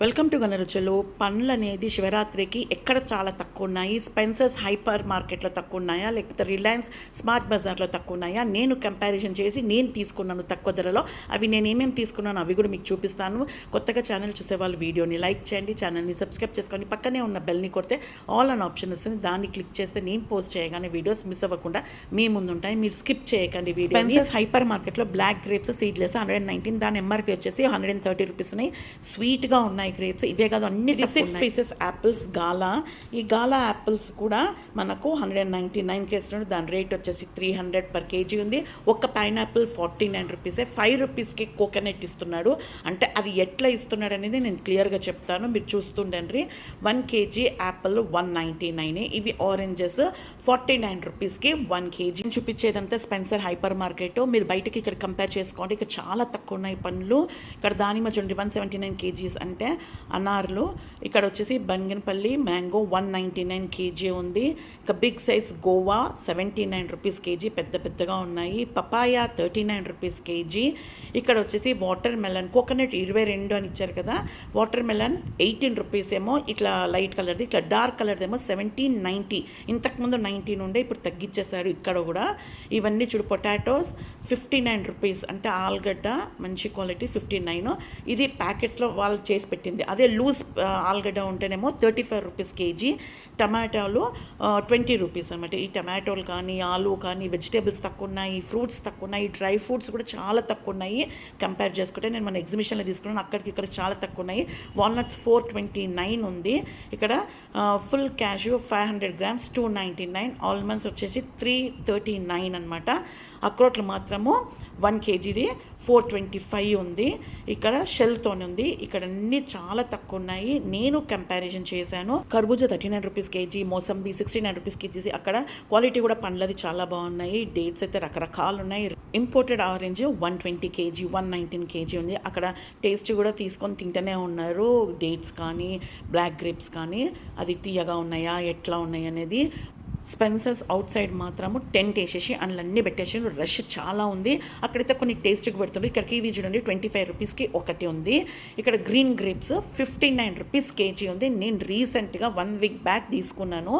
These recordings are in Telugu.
వెల్కమ్ టు గనరుచులు పండ్లు అనేది శివరాత్రికి ఎక్కడ చాలా తక్కువ ఉన్నాయి స్పెన్సర్స్ హైపర్ మార్కెట్లో తక్కువ ఉన్నాయా లేకపోతే రిలయన్స్ స్మార్ట్ బజార్లో తక్కువ ఉన్నాయా నేను కంపారిజన్ చేసి నేను తీసుకున్నాను తక్కువ ధరలో. అవి నేను ఏమేమి తీసుకున్నాను అవి కూడా మీకు చూపిస్తాను. కొత్తగా ఛానల్ చూసే వాళ్ళు వీడియోని లైక్ చేయండి ఛానల్ని సబ్స్క్రైబ్ చేసుకోండి పక్కనే ఉన్న బెల్ని కొడితే ఆల్ అన్ ఆప్షన్ వస్తుంది. దాన్ని క్లిక్ చేస్తే నేను పోస్ట్ చేయగానే వీడియోస్ మిస్ అవ్వకుండా మీ ముందు ఉంటాయి మీరు స్కిప్ చేయకండి వీడియో స్పెన్సర్స్ హైపర్ మార్కెట్లో black grapes seedless hundred and nineteen దాని ఎంఆర్పీ వచ్చేసి హండ్రెడ్ అండ్ థర్టీ రూపీస్ ఉన్నాయి. స్వీట్గా ఉన్నాయి. గ్రేప్స్ ఇవే కాదు అన్ని సిక్స్ పీసెస్ యాపిల్స్ గాలా ఈ గాలా యాపిల్స్ కూడా మనకు హండ్రెడ్ అండ్ నైంటీ నైన్ కేసులు దాని రేట్ వచ్చేసి త్రీ హండ్రెడ్ పర్ కేజీ ఉంది. ఒక్క పైనాపిల్ ఫార్టీ నైన్ రూపీసే ఫైవ్ రూపీస్కి కోకోనట్ ఇస్తున్నాడు. అంటే అది ఎట్లా ఇస్తున్నాడు అనేది నేను క్లియర్గా చెప్తాను. మీరు చూస్తుండండి. One kg apple one ninety nine ఇవి ఆరెంజెస్ ఫార్టీ నైన్ రూపీస్కి వన్ కేజీ చూపించేదంతా స్పెన్సర్ హైపర్ మార్కెట్ మీరు బయటకి ఇక్కడ కంపేర్ చేసుకోండి. ఇక్కడ చాలా తక్కువ ఉన్నాయి పండ్లు. ఇక్కడ దానిమ్మ చూడండి వన్ సెవెంటీ నైన్ కేజీస్ అంటే అనార్లు ఇక్కడ వచ్చేసి Banganapalli mango one ninety nine kg ఉంది. ఇక big size guava seventy nine rupees kg పెద్ద పెద్దగా ఉన్నాయి. Papaya thirty nine rupees kg. ఇక్కడ వచ్చేసి వాటర్ మెలన్ కోకోనట్ ఇరవై రెండు అని ఇచ్చారు కదా. వాటర్ మెలన్ ఎయిటీన్ రూపీస్ ఏమో ఇట్లా లైట్ కలర్ది ఇట్లా డార్క్ కలర్ది ఏమో సెవెంటీన్ నైంటీ ఇంతకుముందు నైన్టీన్ ఉండే ఇప్పుడు తగ్గించేశారు ఇక్కడ కూడా. ఇవన్నీ చూడు పొటాటోస్ ఫిఫ్టీ నైన్ రూపీస్. అంటే ఆలుగడ్డ మంచి క్వాలిటీ ఫిఫ్టీ నైన్. ఇది ప్యాకెట్స్లో వాళ్ళు చేసి పెట్టి పెట్టింది. అదే లూజ్ ఆలుగడ్డ ఉంటేనేమో థర్టీ ఫైవ్ రూపీస్ కేజీ. టమాటాలు ట్వంటీ రూపీస్ అనమాట ఈ టమాటోలు కానీ ఆలు కానీ వెజిటేబుల్స్ తక్కువ ఉన్నాయి ఫ్రూట్స్ తక్కువ ఉన్నాయి డ్రై ఫ్రూట్స్ కూడా చాలా తక్కువ ఉన్నాయి కంపేర్ చేసుకుంటే. నేను మన ఎగ్జిబిషన్లో తీసుకున్నాను అక్కడికి ఇక్కడ చాలా తక్కువ ఉన్నాయి వాల్నట్స్ ఫోర్ ట్వంటీ నైన్ ఉంది. ఇక్కడ full cash five hundred grams two ninety nine. Almonds వచ్చేసి త్రీ థర్టీ నైన్ అనమాట అక్రోట్లు మాత్రము వన్ కేజీది ఫోర్ ట్వంటీ ఫైవ్ ఉంది. ఇక్కడ షెల్తోనే ఉంది. ఇక్కడ అన్ని చాలా తక్కువ ఉన్నాయి. నేను కంపారిజన్ చేశాను. కర్బూజా thirty nine rupees kg mosambi sixty nine rupees kg అక్కడ క్వాలిటీ కూడా పండ్లది చాలా బాగున్నాయి. డేట్స్ అయితే రకరకాలు ఉన్నాయి. Imported orange one twenty kg one nineteen kg ఉంది. అక్కడ టేస్ట్ కూడా తీసుకొని తింటూనే ఉన్నారు. డేట్స్ కానీ బ్లాక్ గ్రేప్స్ కానీ అది తీయగా ఉన్నాయా ఎట్లా ఉన్నాయి అనేది స్పెన్సర్స్ అవుట్ సైడ్ మాత్రము టెంట్ వేసేసి అందులో అన్ని పెట్టేసి రష్ చాలా ఉంది. అక్కడైతే కొన్ని టేస్ట్కి పెడుతుంది ఇక్కడ కివీ చూడండి ట్వంటీ ఫైవ్ రూపీస్కి ఒకటి ఉంది. ఇక్కడ green grapes fifty nine rupees kg ఉంది. నేను రీసెంట్గా వన్ వీక్ బ్యాక్ తీసుకున్నాను.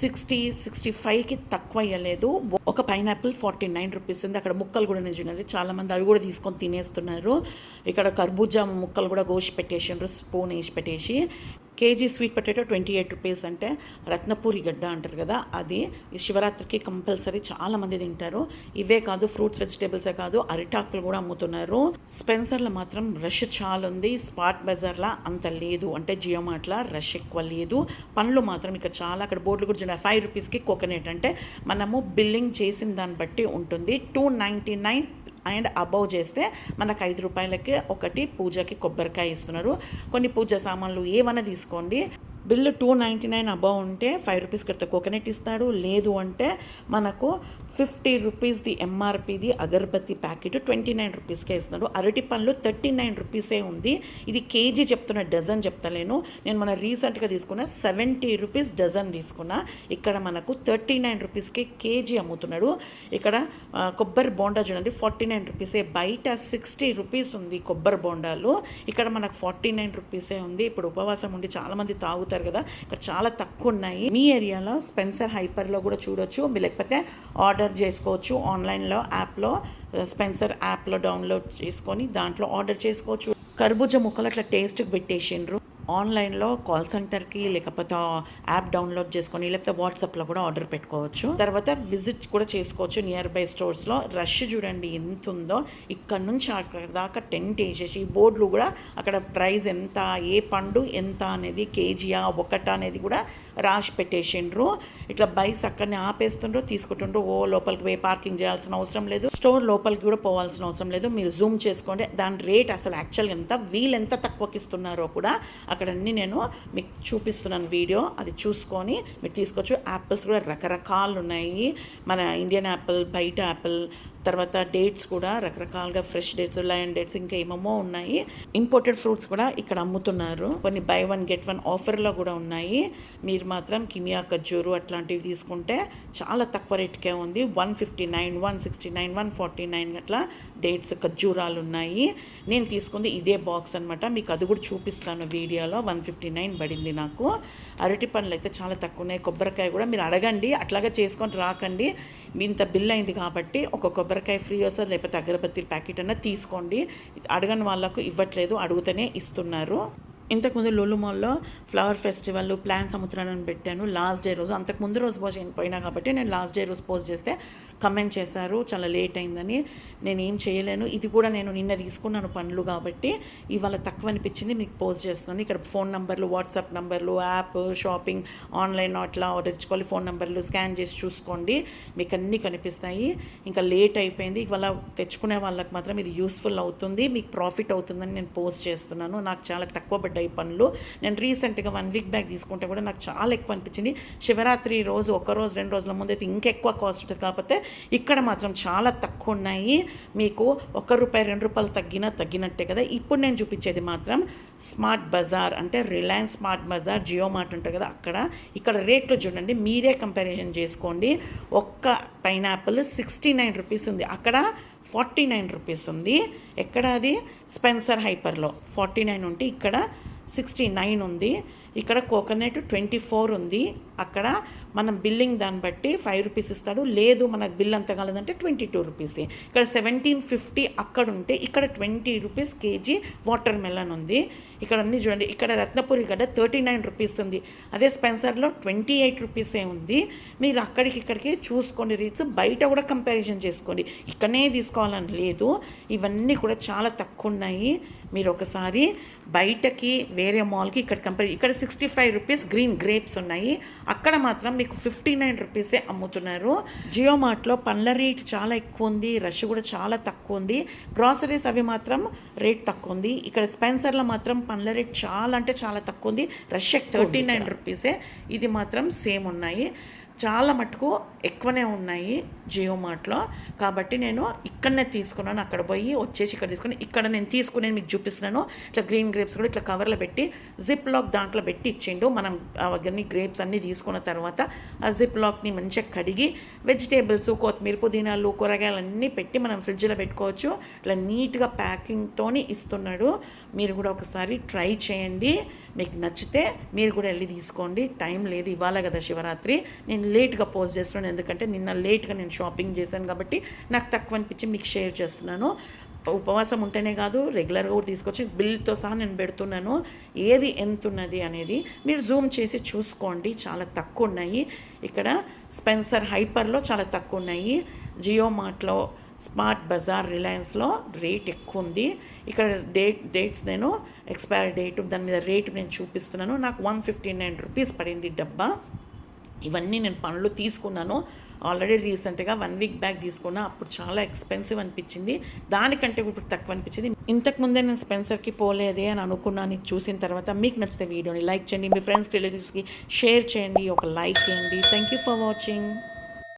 సిక్స్టీ సిక్స్టీ ఫైవ్కి తక్కువ అయ్యలేదు. ఒక పైనాపిల్ ఫార్టీ నైన్ రూపీస్ ఉంది. అక్కడ ముక్కలు కూడా నేను చూడండి. చాలామంది అవి కూడా తీసుకొని తినేస్తున్నారు. ఇక్కడ కర్బూజా ముక్కలు కూడా కోసి పెట్టేసిండ్రు స్పూన్ వేసి పెట్టేసి. Kg sweet potato twenty eight rupees అంటే రత్నపూరి గడ్డ అంటారు కదా అది శివరాత్రికి కంపల్సరీ చాలా మంది తింటారు. ఇవే కాదు ఫ్రూట్స్ వెజిటేబుల్సే కాదు అరిటాకులు కూడా అమ్ముతున్నారు. స్పెన్సర్లో మాత్రం రష్ చాలా ఉంది స్పాట్ బజార్లా అంత లేదు. అంటే జియో మార్ట్లా రష్ ఎక్కువ లేదు. పండ్లు మాత్రం ఇక్కడ చాలా అక్కడ బోర్డులు కూడా చూడండి ఫైవ్ రూపీస్కి కోకోనట్ అంటే మనము బిల్లింగ్ చేసిన దాన్ని బట్టి ఉంటుంది. Two ninety nine and above చేస్తే మనకు ఐదు రూపాయలకి ఒకటి పూజకి కొబ్బరికాయ ఇస్తున్నారు. కొన్ని పూజ సామాన్లు ఏమైనా తీసుకోండి. Bill two ninety nine above ఉంటే ఫైవ్ రూపీస్ కడితే కోకోనట్ ఇస్తాడు. లేదు అంటే మనకు ఫిఫ్టీ రూపీస్ది ఎంఆర్పిది అగరబత్తి ప్యాకెట్ ట్వంటీ నైన్ రూపీస్కే ఇస్తున్నాడు. అరటి పండ్లు థర్టీ నైన్ రూపీసే ఉంది. ఇది కేజీ చెప్తున్న డజన్ చెప్తలేను. నేను మన రీసెంట్గా తీసుకున్న సెవెంటీ రూపీస్ డజన్ తీసుకున్నా. ఇక్కడ మనకు థర్టీ నైన్ రూపీస్కే కేజీ అమ్ముతున్నాడు. ఇక్కడ కొబ్బరి బోండా చూడండి. ఫార్టీ నైన్ రూపీసే బయట సిక్స్టీ రూపీస్ ఉంది కొబ్బరి బోండాలు. ఇక్కడ మనకు ఫార్టీ నైన్ రూపీసే ఉంది. ఇప్పుడు ఉపవాసం ఉండి చాలామంది తాగుతారు. కదా. ఇక్కడ చాలా తక్కువ ఉన్నాయి. మీ ఏరియాలో స్పెన్సర్ హైపర్లో కూడా చూడొచ్చు. లేకపోతే ఆర్డర్ చేసుకోవచ్చు ఆన్లైన్లో యాప్లో స్పెన్సర్ యాప్లో డౌన్లోడ్ చేసుకొని దాంట్లో ఆర్డర్ చేసుకోవచ్చు. కర్బూజ ముక్కలు అట్లా టేస్ట్కి పెట్టేసిండ్రు. ఆన్లైన్లో కాల్ సెంటర్కి లేకపోతే యాప్ డౌన్లోడ్ చేసుకొని లేకపోతే వాట్సాప్లో కూడా ఆర్డర్ పెట్టుకోవచ్చు. తర్వాత విజిట్ కూడా చేసుకోవచ్చు నియర్ బై స్టోర్స్లో. రష్ చూడండి ఎంత ఉందో ఇక్కడ నుంచి అక్కడ దాకా టెంట్ వేసేసి బోర్డులు కూడా అక్కడ ప్రైస్ ఎంత ఏ పండు ఎంత అనేది కేజీయా ఒకట అనేది కూడా రాసి పెట్టేసిండ్రు. ఇట్లా బైక్స్ అక్కడనే ఆపేస్తుండ్రు తీసుకుంటుండ్రు. ఓ లోపలికి పోయి పార్కింగ్ చేయాల్సిన అవసరం లేదు. స్టోర్ లోపలికి కూడా పోవాల్సిన అవసరం లేదు. మీరు జూమ్ చేసుకోండి. దాని రేట్ అసలు యాక్చువల్గా ఎంత వీళ్ళు ఎంత తక్కువకి ఇస్తున్నారో కూడా అక్కడన్నీ నేను మీకు చూపిస్తున్నాను వీడియో. అది చూసుకొని మీరు తీసుకోవచ్చు. యాపిల్స్ కూడా రకరకాలు ఉన్నాయి మన ఇండియన్ యాపిల్ బయట యాపిల్ తర్వాత డేట్స్ కూడా రకరకాలుగా ఫ్రెష్ డేట్స్ లయన్ డేట్స్ ఇంకా ఏమేమో ఉన్నాయి. ఇంపోర్టెడ్ ఫ్రూట్స్ కూడా ఇక్కడ అమ్ముతున్నారు. కొన్ని బై వన్ గెట్ వన్ ఆఫర్లో కూడా ఉన్నాయి. మీరు మాత్రం కిమియా ఖర్జూరు అట్లాంటివి తీసుకుంటే చాలా తక్కువ రేట్కే ఉంది. One fifty nine one sixty nine one forty nine అట్లా డేట్స్ ఖర్జూరాలు ఉన్నాయి. నేను తీసుకుంది ఇదే బాక్స్ అనమాట మీకు అది కూడా చూపిస్తాను వీడియోలో. వన్ ఫిఫ్టీ నైన్ పడింది నాకు. అరటి పండ్లు అయితే చాలా తక్కువ ఉన్నాయి. కొబ్బరికాయ కూడా మీరు అడగండి. అట్లాగా చేసుకొని రాకండి. మీ ఇంత బిల్ అయింది కాబట్టి ఒక కొబ్బరి కాకరకాయ ఫ్రీ వస్తుంది లేకపోతే అగరబత్తి ప్యాకెట్ అన్న తీసుకోండి. అడగని వాళ్ళకు ఇవ్వట్లేదు అడుగుతూనే ఇస్తున్నారు. ఇంతకుముందు లులు మాల్లో ఫ్లవర్ ఫెస్టివల్ ప్లాన్ సముద్రాన్ని పెట్టాను. లాస్ట్ డే రోజు అంతకు ముందు రోజు పోస్ట్ పోయినా కాబట్టి నేను లాస్ట్ డే రోజు పోస్ట్ చేస్తే కమెంట్ చేశారు చాలా లేట్ అయిందని. నేను ఏం చేయలేను. ఇది కూడా నేను నిన్న తీసుకున్నాను పనులు కాబట్టి ఇవాళ తక్కువ అనిపించింది మీకు పోస్ట్ చేస్తున్నాను. ఇక్కడ ఫోన్ నంబర్లు వాట్సాప్ నంబర్లు యాప్ షాపింగ్ ఆన్లైన్ అట్లా ఆర్డర్ ఇచ్చుకోవాలి ఫోన్ నంబర్లు స్కాన్ చేసి చూసుకోండి. మీకు అన్నీ కనిపిస్తాయి. ఇంకా లేట్ అయిపోయింది. ఇవాళ తెచ్చుకునే వాళ్ళకి మాత్రం ఇది యూస్ఫుల్ అవుతుంది. మీకు ప్రాఫిట్ అవుతుందని నేను పోస్ట్ చేస్తున్నాను. నాకు చాలా తక్కువ పడ్డ పడ్డాయి పనులు. నేను రీసెంట్గా వన్ వీక్ బ్యాక్ తీసుకుంటే కూడా నాకు చాలా ఎక్కువ అనిపించింది. శివరాత్రి రోజు ఒక రోజు రెండు రోజుల ముందు అయితే ఇంకెక్కువ కాస్ట్ ఉంటుంది. కాకపోతే ఇక్కడ మాత్రం చాలా తక్కువ ఉన్నాయి. మీకు ఒక్క రూపాయి రెండు రూపాయలు తగ్గినా తగ్గినట్టే కదా. ఇప్పుడు నేను చూపించేది మాత్రం స్మార్ట్ బజార్ అంటే Reliance Smart Bazaar Jio Mart ఉంటుంది కదా అక్కడ. ఇక్కడ రేట్లు చూడండి మీరే కంపారిజన్ చేసుకోండి. ఒక్క పైనాపిల్ సిక్స్టీ నైన్ రూపీస్ ఉంది. అక్కడ ఫార్టీ నైన్ రూపీస్ ఉంది. ఎక్కడ అది? స్పెన్సర్ హైపర్లో. ఫార్టీ నైన్ ఉంటే ఇక్కడ సిక్స్టీ నైన్ ఉంది. ఇక్కడ కోకోనట్ ట్వంటీ ఫోర్ ఉంది. అక్కడ మనం బిల్లింగ్ దాన్ని బట్టి ఫైవ్ రూపీస్ ఇస్తాడు. లేదు మనకు బిల్ అంత కాలేదంటే ట్వంటీ టూ రూపీస్. ఇక్కడ సెవెంటీన్ ఫిఫ్టీ అక్కడ ఉంటే ఇక్కడ twenty rupees kg watermelon ఉంది. ఇక్కడ అన్ని చూడండి. ఇక్కడ రత్నపురి గడ్డ థర్టీ నైన్ రూపీస్ ఉంది. అదే స్పెన్సర్లో ట్వంటీ ఎయిట్ రూపీసే ఉంది. మీరు అక్కడికి ఇక్కడికి చూసుకోండి రేట్స్ బయట కూడా కంపారిజన్ చేసుకోండి. ఇక్కడనే తీసుకోవాలని లేదు. ఇవన్నీ కూడా చాలా తక్కువ ఉన్నాయి మీరు ఒకసారి బయటకి వేరే మాల్కి ఇక్కడ కంపేర్ ఇక్కడ sixty five rupees green grapes ఉన్నాయి. అక్కడ మాత్రం మీకు ఫిఫ్టీ నైన్ రూపీసే అమ్ముతున్నారు. జియో మార్ట్లో పండ్ల రేట్ చాలా ఎక్కువ ఉంది రష్ కూడా చాలా తక్కువ ఉంది గ్రాసరీస్ అవి మాత్రం రేట్ తక్కువ ఉంది ఇక్కడ స్పెన్సర్లో మాత్రం పండ్ల రేట్ చాలా అంటే చాలా తక్కువ ఉంది రష్ థర్టీ నైన్ రూపీసే. ఇది మాత్రం సేమ్ ఉన్నాయి. చాలా మటుకు ఎక్కువనే ఉన్నాయి జియో మార్ట్లో. కాబట్టి నేను ఇక్కడనే తీసుకున్నాను. అక్కడ పోయి వచ్చేసి ఇక్కడ తీసుకుని ఇక్కడ నేను తీసుకుని మీకు చూపిస్తున్నాను. ఇట్లా గ్రీన్ గ్రేప్స్ కూడా ఇట్లా కవర్లో పెట్టి జిప్ లాక్ దాంట్లో పెట్టి ఇచ్చిండు. మనం అవన్నీ గ్రేప్స్ అన్నీ తీసుకున్న తర్వాత ఆ జిప్ లాక్ని మంచిగా కడిగి వెజిటేబుల్స్ కొత్తిమీర పుదీనాలు కూరగాయలు అన్నీ పెట్టి మనం ఫ్రిడ్జ్లో పెట్టుకోవచ్చు. ఇట్లా నీట్గా ప్యాకింగ్తో ఇస్తున్నాడు. మీరు కూడా ఒకసారి ట్రై చేయండి. మీకు నచ్చితే మీరు కూడా వెళ్ళి తీసుకోండి. టైం లేదు ఇవ్వాలి కదా శివరాత్రి. నేను లేట్గా పోస్ట్ చేస్తున్నాను. ఎందుకంటే నిన్న లేట్గా నేను షాపింగ్ చేశాను కాబట్టి నాకు తక్కువ అనిపించి మీకు షేర్ చేస్తున్నాను. ఉపవాసం ఉంటేనే కాదు రెగ్యులర్గా కూడా తీసుకొచ్చి బిల్తో సహా నేను పెడుతున్నాను. ఏది ఎంత ఉన్నది అనేది మీరు జూమ్ చేసి చూసుకోండి. చాలా తక్కువ ఉన్నాయి. ఇక్కడ స్పెన్సర్ హైపర్లో చాలా తక్కువ ఉన్నాయి. జియో మార్ట్లో స్మార్ట్ బజార్ రిలయన్స్లో రేట్ ఎక్కువ ఉంది. ఇక్కడ డేట్ డేట్స్ నేను ఎక్స్పైరీ డేట్ దాని మీద రేట్ నేను చూపిస్తున్నాను. నాకు వన్ ఫిఫ్టీ నైన్ రూపీస్ పడింది డబ్బా. ఇవన్నీ నేను పనులు తీసుకున్నాను. ఆల్రెడీ రీసెంట్గా వన్ వీక్ బ్యాక్ తీసుకున్నా. అప్పుడు చాలా ఎక్స్పెన్సివ్ అనిపించింది. దానికంటే ఇప్పుడు తక్కువ అనిపించింది. ఇంతకు ముందే నేను స్పెన్సర్కి పోలేదే అని అనుకున్నాను. చూసిన తర్వాత మీకు నచ్చితే వీడియోని లైక్ చేయండి. మీ ఫ్రెండ్స్ రిలేటివ్స్కి షేర్ చేయండి. ఒక లైక్ చేయండి. Thank you for watching